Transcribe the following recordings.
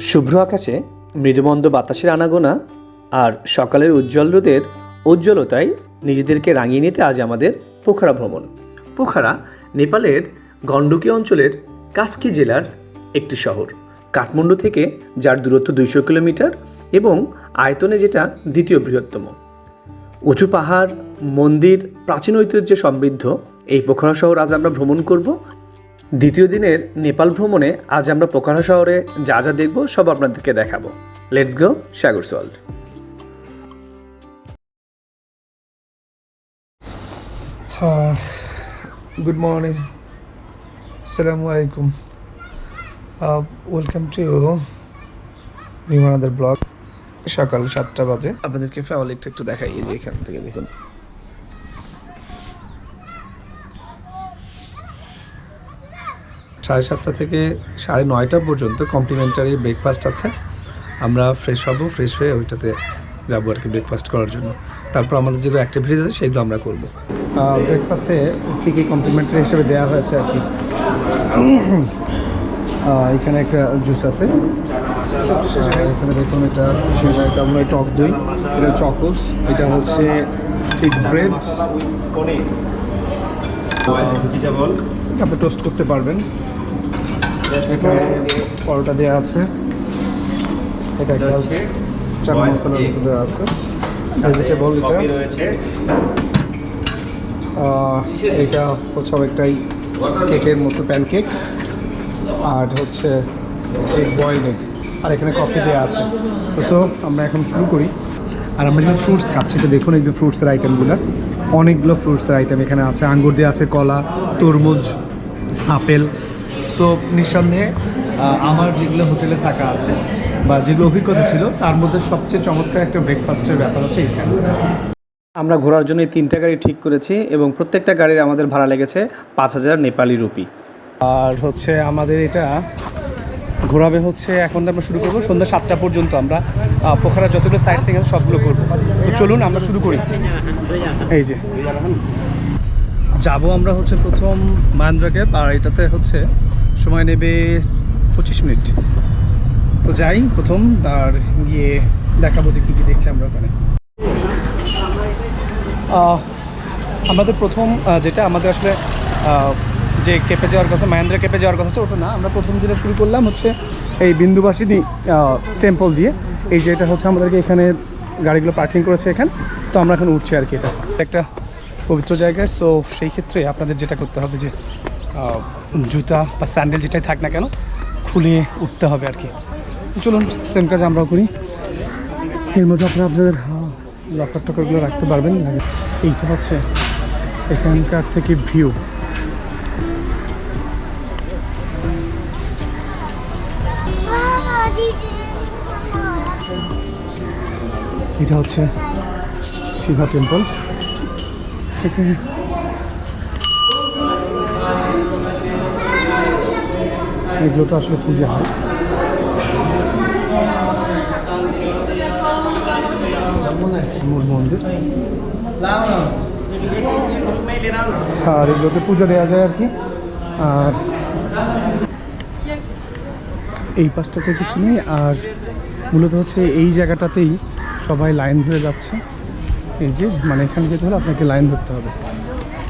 শুভ্র আকাশে মৃদুমন্দ বাতাসের আনাগোনা আর সকালের উজ্জ্বল রোদের উজ্জ্বলতায় নিজেদেরকে রাঙিয়ে নিতে আজ আমাদের পোখরা ভ্রমণ। পোখরা নেপালের গণ্ডকী অঞ্চলের কাস্কি জেলার একটি শহর। কাঠমান্ডু থেকে যার দূরত্ব দুইশো কিলোমিটার এবং আয়তনে যেটা দ্বিতীয় বৃহত্তম। উঁচু পাহাড়, মন্দির, প্রাচীন ঐতিহ্যে সমৃদ্ধ এই পোখরা শহর আজ আমরা ভ্রমণ করব দ্বিতীয় দিনের নেপাল ভ্রমণে আজ আমরা পোখরা শহরে যা যা দেখব, সব আপনাদেরকে দেখাবো। Let's go Sagar world good morning আসসালামু আলাইকুম। ওয়েলকাম টু নিউ ব্লগ সকাল সাতটা বাজে। আপনাদেরকে ফ্যামিলিটা একটু দেখাই এখান থেকে দেখুন। সাড়ে সাতটা থেকে সাড়ে নয়টা পর্যন্ত কমপ্লিমেন্টারি ব্রেকফাস্ট আছে। আমরা ফ্রেশ হব ফ্রেশ হয়ে ওইটাতে যাব আর কি ব্রেকফাস্ট করার জন্য। তারপর আমাদের যেগুলো অ্যাক্টিভিটিস আছে সেগুলো আমরা করব। ব্রেকফাস্টে কী কী কমপ্লিমেন্টারি হিসেবে দেওয়া হয়েছে আর কি? এখানে একটা জুস আছে। এখানে দেখুন এটা সেটা আমরা টক দই এটা চকোস এটা হচ্ছে ঠিক ব্রেড আপনি টোস্ট করতে পারবেন। এখানে পরোটা দেওয়া আছে। এটা একটা চানা মশলার মতো দেওয়া আছে। ভেজিটেবল এটা। এটা হচ্ছে অনেকটাই কেকের মতো প্যানকেক আর হচ্ছে এগ বয়েল এগ আর এখানে কফি দেওয়া আছে। তো সো আমরা এখন শুরু করি। আর আমরা যখন ফ্রুটস খাচ্ছি তো দেখুন এই যে ফ্রুটসের আইটেমগুলো অনেকগুলো ফ্রুটসের আইটেম এখানে আছে। আঙ্গুর দিয়ে আছে কলা তরমুজ আপেল। সো নিঃসন্দেহে আমার যেগুলো হোটেলে থাকা আছে বা যেগুলো অভিজ্ঞতা ছিল তার মধ্যে সবচেয়ে চমৎকার একটা ব্রেকফাস্টের ব্যাপার হচ্ছে এখানে। আমরা ঘোরার জন্য এই তিনটা গাড়ি ঠিক করেছি এবং প্রত্যেকটা গাড়ির আমাদের ভাড়া লেগেছে পাঁচ হাজার নেপালি রুপি। আর হচ্ছে আমাদের এটা ঘোরাবে হচ্ছে, এখন আমরা শুরু করব। সন্ধ্যা সাতটা পর্যন্ত আমরা পোখরা যতগুলো সাইড সিং আছে সবগুলো করব। তো চলুন, আমরা শুরু করি। এই যে। যাব আমরা হচ্ছে প্রথম মাহেন্দ্রা আর এটাতে হচ্ছে সময় নেবে পঁচিশ মিনিট। তো যাই, প্রথম, আর গিয়ে দেখাবো দেখি কী দেখছি আমরা ওখানে। আমাদের প্রথম যেটা আমাদের আসলে যে কেঁপে যাওয়ার কথা মাহেন্দ্রা কেঁপে যাওয়ার কথা ওটা না, আমরা প্রথম দিনে শুরু করলাম হচ্ছে এই বিন্দুবাসিনী টেম্পল দিয়ে। এই যে এটা হচ্ছে আমাদেরকে এখানে গাড়িগুলো পার্কিং করেছে এখানে। তো আমরা এখন উঠছি আর কি এটা। একটা পবিত্র জায়গায় সো সেই ক্ষেত্রে আপনাদের যেটা করতে হবে যে জুতা বা স্যান্ডেল যেটাই থাক না কেন, খুলে উঠতে হবে আর কি। চলুন সেম কাজ আমরাও করি। এর মধ্যে আপনারা আপনাদের লকার টকারগুলো রাখতে পারবেন। এইটা হচ্ছে এখানকার থেকে ভিউ এটা হচ্ছে শিবা টেম্পল। এখানে এগুলো তো আসলে পূজা হয়। মূল মন্দির। আর এগুলোতে পুজো দেওয়া যায় আর কি। আর এই পাশটাতে কিছু নেই। আর মূলত হচ্ছে এই জায়গাটাতেই সবাই লাইন ধরে যাচ্ছে। এই যে মানে এখানে যেতে হলে আপনাকে লাইন ধরতে হবে।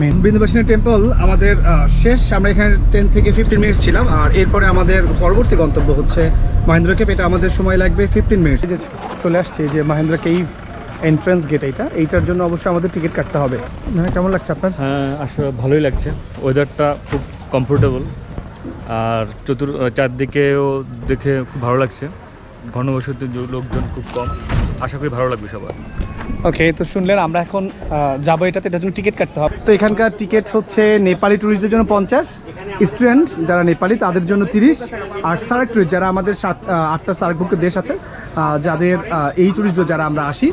মেন বৃন্দাবাসিনী টেম্পল আমাদের শেষ। আমরা এখানে টেন থেকে ফিফটিন মিনিটস ছিলাম, আর এরপরে আমাদের পরবর্তী গন্তব্য হচ্ছে মহেন্দ্র কেপ এটা আমাদের সময় লাগবে ফিফটিন মিনিটস যে চলে আসছে যে মহেন্দ্র কেভ এন্ট্রান্স গেট এইটা। এইটার জন্য অবশ্যই আমাদের টিকিট কাটতে হবে। মানে কেমন লাগছে আপনার? হ্যাঁ আসলে ভালোই লাগছে। ওয়েদারটা খুব কমফোর্টেবল আর চতুর, চারদিকেও দেখে খুব ভালো লাগছে। ঘনবসতি লোকজন খুব কম। আশা করি ভালো লাগবে সবার। ওকে তো শুনলেন, আমরা এখন যাব এটাতে, এটার জন্য টিকিট কাটতে হবে। তো এখানকার টিকিট হচ্ছে নেপালি ট্যুরিস্টদের জন্য পঞ্চাশ। স্টুডেন্ট যারা নেপালি, তাদের জন্য তিরিশ। আর সার্ক ট্যুরিস্ট যারা আমাদের সাত আটটা সার্কভুক্ত দেশ আছে যাদের এই ট্যুরিস্ট যারা আমরা আসি,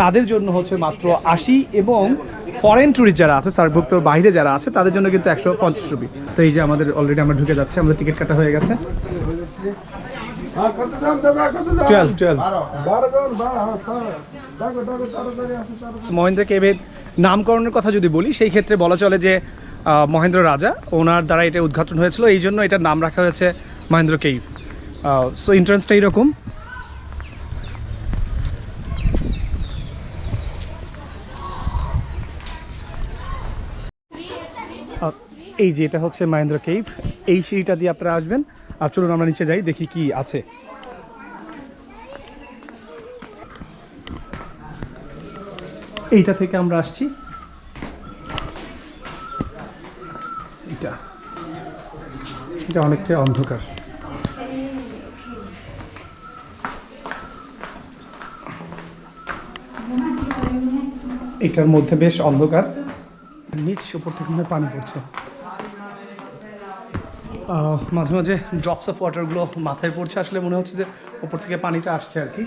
তাদের জন্য হচ্ছে মাত্র আশি এবং ফরেন ট্যুরিস্ট যারা আছে সার্কভুক্ত বাইরে যারা আছে, তাদের জন্য কিন্তু একশো পঞ্চাশ রুপি। তো এই যে আমাদের অলরেডি আমরা ঢুকে যাচ্ছে, আমাদের টিকিট কাটা হয়ে গেছে। মহেন্দ্র কেভের নামকরণের কথা যদি বলি সেই ক্ষেত্রে বলা চলে যে মহেন্দ্র রাজা ওনার দ্বারা এটা উদ্ঘাটন হয়েছিল। এই জন্য এটার নাম রাখা হয়েছে মহেন্দ্র কেভ। সো এন্ট্রান্সটা এরকম। আর এই যে এটা হচ্ছে মহেন্দ্র কেভ। এই সিঁড়িটা দিয়ে আপনারা আসবেন। আর চলুন আমরা নিচে যাই, দেখি কি আছে। এইটা থেকে আমরা আসছি। এটা এটা অনেকটাই অন্ধকার। এটার মধ্যে বেশ অন্ধকার। নিচ উপর থেকে পানি পড়ছে। মাঝে মাঝে ড্রপস অফ ওয়াটারগুলো মাথায় পড়ছে আসলে মনে হচ্ছে যে উপর থেকে পানিটা আসছে আর কি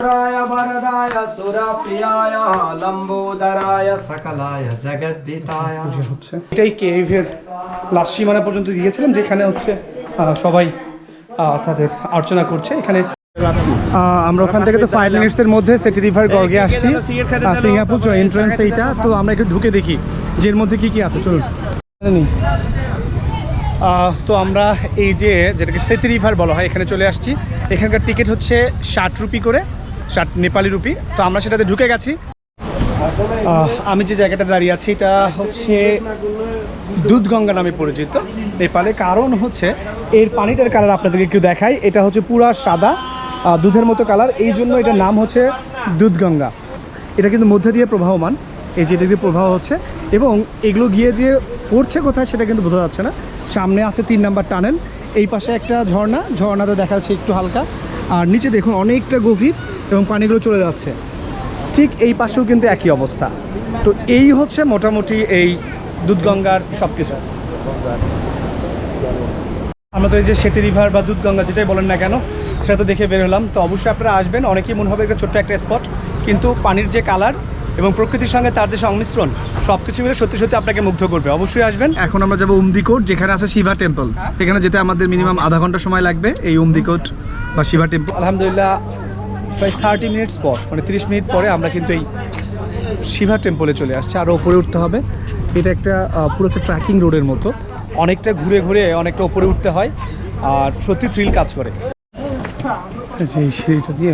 राय वरदाय सुरप्रियाय लम्बोदराय सकलाय जगद्दिताय যে হচ্ছে এটাই কেভের লাস্ট সীমানা পর্যন্ত দিয়েছিলাম যেখানে হচ্ছে আহ, সবাই আহ, তাদের অর্চনা করছে এখানে আহ, আমরা ওখান থেকে তো ফাইভ মিনিটসের মধ্যে সেটি রিভার গর্গে আসছি আহ, সিঙ্গাপুর এন্ট্রান্স এইটা তো আমরা একটু ঢুকে দেখি যে এর মধ্যে কি কি আছে চলুন নেই। আহ, তো আমরা এই যে যেটাকে সেতি রিভার বলা হয়, এখানে চলে আসছি। এখানকার টিকিট হচ্ছে ষাট রুপি করে, ষাট নেপালি রুপি। তো আমরা সেটাতে ঢুকে গেছি। আমি যে জায়গাটা দাঁড়িয়ে আছি, এটা হচ্ছে দুধগঙ্গা নামে পরিচিত নেপালে। কারণ হচ্ছে, এর পানিটার কালার আপনাদেরকে একটু দেখাই। এটা হচ্ছে পুরা সাদা দুধের মতো কালার এই জন্য এটার নাম হচ্ছে দুধগঙ্গা। এটা কিন্তু মধ্যে দিয়ে প্রবাহমান। এই যে এটা দিয়ে প্রবাহ হচ্ছে, এবং এগুলো গিয়ে যে পড়ছে কোথায় সেটা কিন্তু বোঝা যাচ্ছে না। সামনে আছে তিন নাম্বার টানেল, এই পাশে একটা ঝর্ণা, ঝর্ণাতে দেখা যাচ্ছে একটু হালকা। আর নিচে দেখুন অনেকটা গভীর এবং পানিগুলো চলে যাচ্ছে। ঠিক এই পাশেও কিন্তু একই অবস্থা। তো এই হচ্ছে মোটামুটি এই দুধগঙ্গার সব কিছু আমরা তো এই যে সেতু রিভার বা দুধগঙ্গা যেটাই বলেন না কেন, সেটা তো দেখে বের হলাম। তো অবশ্যই আপনারা আসবেন, অনেকেই মনে হবে একটা ছোট্ট একটা স্পট কিন্তু পানির যে কালার এবং প্রকৃতির সঙ্গে তার যে সংমিশ্রণ সব কিছু মিলে সত্যি সত্যি আপনাকে মুগ্ধ করবে। অবশ্যই আসবেন। এখন আমরা যাব উমদিকোট যেখানে আছে শিবা টেম্পল এখানে যেতে আমাদের মিনিমাম আধা ঘণ্টা সময় লাগবে এই উমদিকোট বা শিবা টেম্পল আলহামদুলিল্লাহ প্রায় থার্টি মিনিটস পর মানে তিরিশ মিনিট পরে আমরা কিন্তু এই শিবা টেম্পলে চলে আসছে। আরও উপরে উঠতে হবে। এটা একটা পুরো একটা ট্র্যাকিং রোডের মতো। অনেকটা ঘুরে ঘুরে অনেকটা উপরে উঠতে হয়। আর সত্যি থ্রিল কাজ করে। যে সিঁড়িটা দিয়ে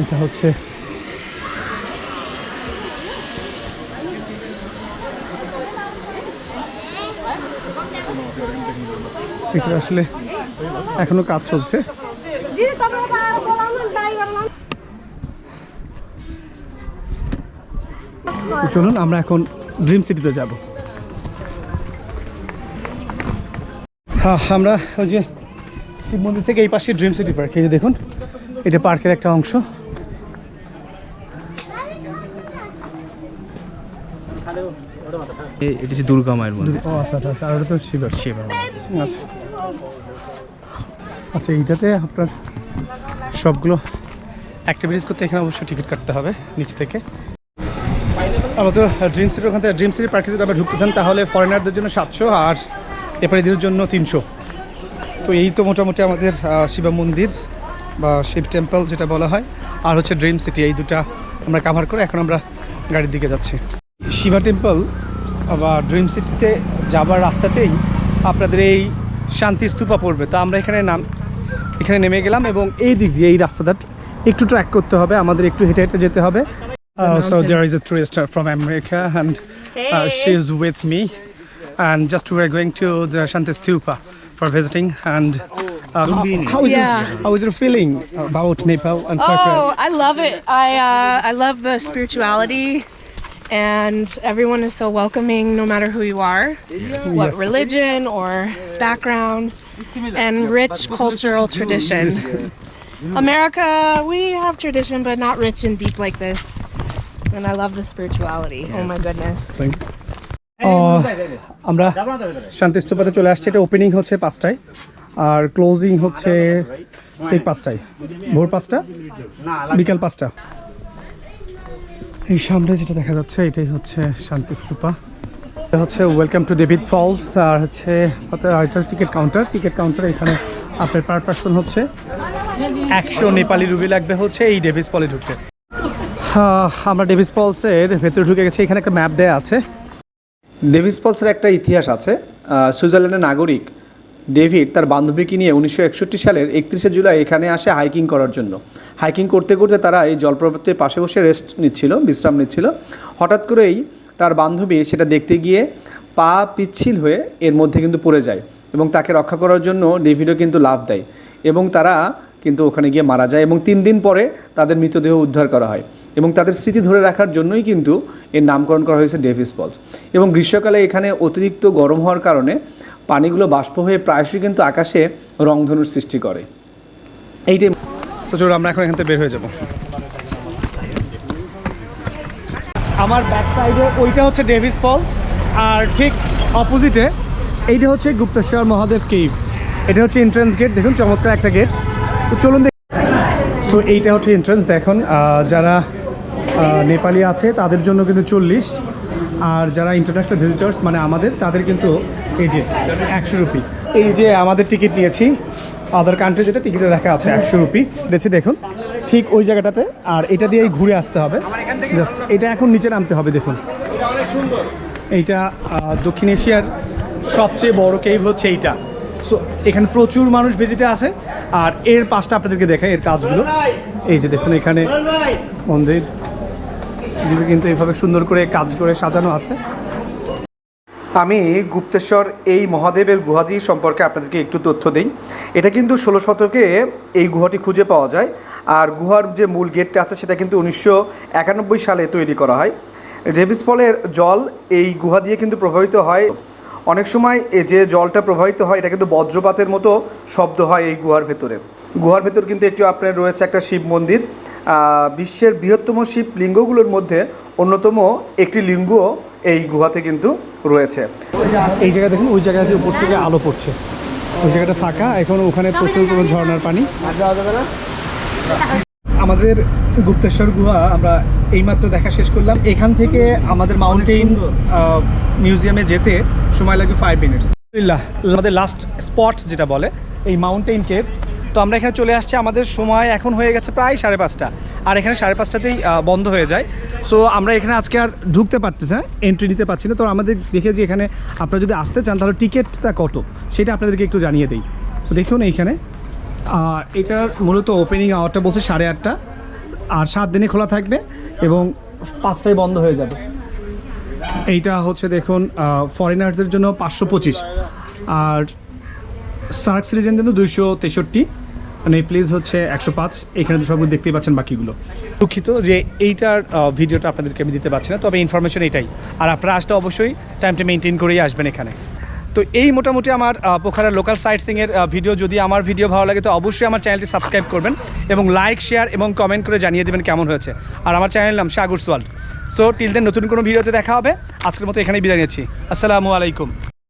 এটা হচ্ছে এটা আসলে এখনও কাজ চলছে। চলুন আমরা এখন ড্রিম সিটিতে যাব। হ্যাঁ আমরা ওই যে শিব মন্দির থেকে এই পাশে ড্রিম সিটি পার্ক এই দেখুন এটা পার্কের একটা অংশ। এটা হচ্ছে দুর্গা মায়ের মন্দির। ও আচ্ছা আচ্ছা আচ্ছা আর ওটা তো শিব শিব আচ্ছা। আচ্ছা এইটাতে আপনার সবগুলো অ্যাক্টিভিটিস করতে এখানে অবশ্যই টিকিট কাটতে হবে নিচ থেকে। আমরা তো ড্রিম সিটির ওখান থেকে ড্রিম সিটি পার্কে যদি আবার ঢুকতে চান তাহলে ফরেনারদের জন্য সাতশো আর এপারিদের জন্য তিনশো। তো এই তো মোটামুটি আমাদের শিবা মন্দির বা শিব টেম্পল যেটা বলা হয় আর হচ্ছে ড্রিম সিটি এই দুটা আমরা কাভার করে এখন আমরা গাড়ির দিকে যাচ্ছি। শিবা টেম্পল বা ড্রিম সিটিতে যাবার রাস্তাতেই আপনাদের এই শান্তি স্তূপা পড়বে তো আমরা এখানে নাম এখানে নেমে গেলাম এবং এই দিক দিয়ে এই রাস্তাটা একটু ট্র্যাক করতে হবে আমাদের একটু হেঁটে হেঁটে যেতে হবে so there is a tourist from America and she is with me and just we are going to the Shanti Stupa for visiting and uh, how, how is Yeah. it, how is your feeling about Nepal and Oh, Khakra? I love it. I uh, I love the spirituality, and everyone is so welcoming, no matter who you are, what Yes. religion or background, and rich cultural tradition. America, we have tradition, but not rich and deep like this. And I love the spirituality. Oh my goodness. Thank you. Uh, আমরা শান্তিস্তূপাতে চলে আসছি এটা opening হচ্ছে পাঁচটায় আর closing হচ্ছে ঠিক পাঁচটায় ভোর পাঁচটা বিকাল পাঁচটা এই সামনে যেটা দেখা যাচ্ছে, এটাই হচ্ছে শান্তিস্তূপা এটা হচ্ছে ওয়েলকাম টু ডেভিড ফলস আর হচ্ছে টিকিট কাউন্টার টিকিট কাউন্টার এখানে আপনার পার পার্সন হচ্ছে। একশো নেপালি রুবি লাগবে হচ্ছে এই ডেভিস পলে ঢুকতে। আমরা ডেভিস ফলসের ভেতরে ঢুকে গেছি। এখানে একটা ম্যাপ দেয়া আছে। ডেভিস পলসের একটা ইতিহাস আছে। সুইজারল্যান্ডের নাগরিক ডেভিড তার বান্ধবীকে নিয়ে উনিশশো একষট্টি সালের একত্রিশে জুলাই এখানে আসে হাইকিং করার জন্য। হাইকিং করতে করতে তারা এই জলপ্রপাতের পাশে বসে রেস্ট নিচ্ছিল, বিশ্রাম নিচ্ছিল। হঠাৎ করেই তার বান্ধবী সেটা দেখতে গিয়ে পা পিচ্ছিল হয়ে এর মধ্যে কিন্তু পড়ে যায় এবং তাকে রক্ষা করার জন্য ডেভিডও কিন্তু লাভ দেয় এবং তারা কিন্তু ওখানে গিয়ে মারা যায় এবং তিন দিন পরে তাদের মৃতদেহ উদ্ধার করা হয় এবং তাদের স্মৃতি ধরে রাখার জন্যই কিন্তু এর নামকরণ করা হয়েছে ডেভিস ফলস এবং গ্রীষ্মকালে এখানে অতিরিক্ত গরম হওয়ার কারণে পানিগুলো বাষ্প হয়ে প্রায়শই কিন্তু আকাশে রংধনুর সৃষ্টি করে। এইটাই তো চলো আমরা এখন এখান থেকে বের হয়ে যাব। আমার ব্যাক সাইডে ওইটা হচ্ছে ডেভিস ফলস, আর ঠিক অপোজিটে এইটা হচ্ছে গুপ্তেশ্বর মহাদেব কেভ। এটা হচ্ছে এন্ট্রান্স গেট দেখুন চমৎকার একটা গেট তো চলুন সো এইটা হচ্ছে এন্ট্রান্স দেখুন যারা নেপালি আছে, তাদের জন্য কিন্তু চল্লিশ। আর যারা ইন্টারন্যাশনাল ভিজিটার্স মানে আমাদের, তাদের কিন্তু এই যে, একশো রুপি। এই যে আমাদের টিকিট নিয়েছি আদার কান্ট্রি যেটা টিকিটে রাখা আছে একশো রুপি। দেখছি, দেখুন, ঠিক ওই জায়গাটাতে, আর এটা দিয়েই ঘুরে আসতে হবে। জাস্ট এটা এখন নিচে নামতে হবে, দেখুন। এইটা দক্ষিণ এশিয়ার সবচেয়ে বড় কেভ হচ্ছে এইটা। সো এখানে প্রচুর মানুষ ভিজিটে আসে, আর এর পাশটা আপনাদেরকে দেখাই, এর কাজগুলো। এই যে, দেখুন, এখানে মন্দির। কিন্তু এইভাবে সুন্দর করে কাজ করে সাজানো আছে। আমি গুপ্তেশ্বর এই মহাদেবের গুহাটি সম্পর্কে আপনাদেরকে একটু তথ্য দিই। এটা কিন্তু ষোলো শতকে এই গুহাটি খুঁজে পাওয়া যায়। আর গুহার যে মূল গেটটা আছে, সেটা কিন্তু উনিশশো একানব্বই সালে তৈরি করা হয়। ডেভিস ফলের জল এই গুহা দিয়ে কিন্তু প্রভাবিত হয়। অনেক সময় এই যে জলটা প্রবাহিত হয়, এটা কিন্তু বজ্রপাতের মতো শব্দ হয় এই গুহার ভেতরে। গুহার ভেতর কিন্তু একটু আপনার রয়েছে একটা শিব মন্দির। বিশ্বের বৃহত্তম শিব লিঙ্গগুলোর মধ্যে অন্যতম একটি লিঙ্গ এই গুহাতে কিন্তু রয়েছে। এই জায়গা দেখুন, ওই জায়গাতে উপর থেকে আলো পড়ছে। ওই জায়গাটা ফাঁকা, এখন ওখানে প্রচুর কোনো ঝর্ণার পানি। আমাদের গুপ্তেশ্বর গুহা আমরা এইমাত্র দেখা শেষ করলাম। এখান থেকে আমাদের মাউন্টেইন মিউজিয়ামে যেতে সময় লাগবে ফাইভ মিনিটস আমাদের লাস্ট স্পট যেটা বলে এই মাউন্টেইন কেভ তো আমরা এখানে চলে আসছি আমাদের সময় এখন হয়ে গেছে প্রায় সাড়ে পাঁচটা। আর এখানে সাড়ে পাঁচটাতেই বন্ধ হয়ে যায়। সো আমরা এখানে আজকে আর ঢুকতে পারতেছি না এন্ট্রি নিতে পারছি না। তো আমাদের দেখে যে এখানে আপনারা যদি আসতে চান তাহলে টিকিটটা কত? সেটা আপনাদেরকে একটু জানিয়ে দিই। তো দেখুন এইখানে। এটার মূলত ওপেনিং আওয়ারটা বলছে সাড়ে আটটা, আর সাত দিনে খোলা থাকবে এবং পাঁচটায় বন্ধ হয়ে যাবে। এইটা হচ্ছে দেখুন ফরেনার্সদের জন্য পাঁচশো পঁচিশ। আর সার্ক সিরিজের জন্য দুইশো তেষট্টি। মানে প্লিজ হচ্ছে একশো পাঁচ। এখানে তো সবগুলো দেখতেই পাচ্ছেন বাকিগুলো। দুঃখিত যে এইটার ভিডিওটা আপনাদেরকে আমি দিতে পারছি না, তবে ইনফরমেশন এটাই। আর আপনারা আসলে অবশ্যই টাইমটা মেনটেন করেই আসবেন এখানে। তো এই মোটামুটি আমার পোখারের লোকাল সাইট সিংয়ের ভিডিও যদি আমার ভিডিও ভালো লাগে, তো অবশ্যই আমার চ্যানেলটি সাবস্ক্রাইব করবেন এবং লাইক শেয়ার এবং কমেন্ট করে জানিয়ে দেবেন কেমন হয়েছে। আর আমার চ্যানেল নাম সাগর সোয়াল্ড সো টিল দেন নতুন কোনো ভিডিওতে দেখা হবে। আজকের মতো এখানেই বিদায় নিচ্ছি। আসসালামু আলাইকুম।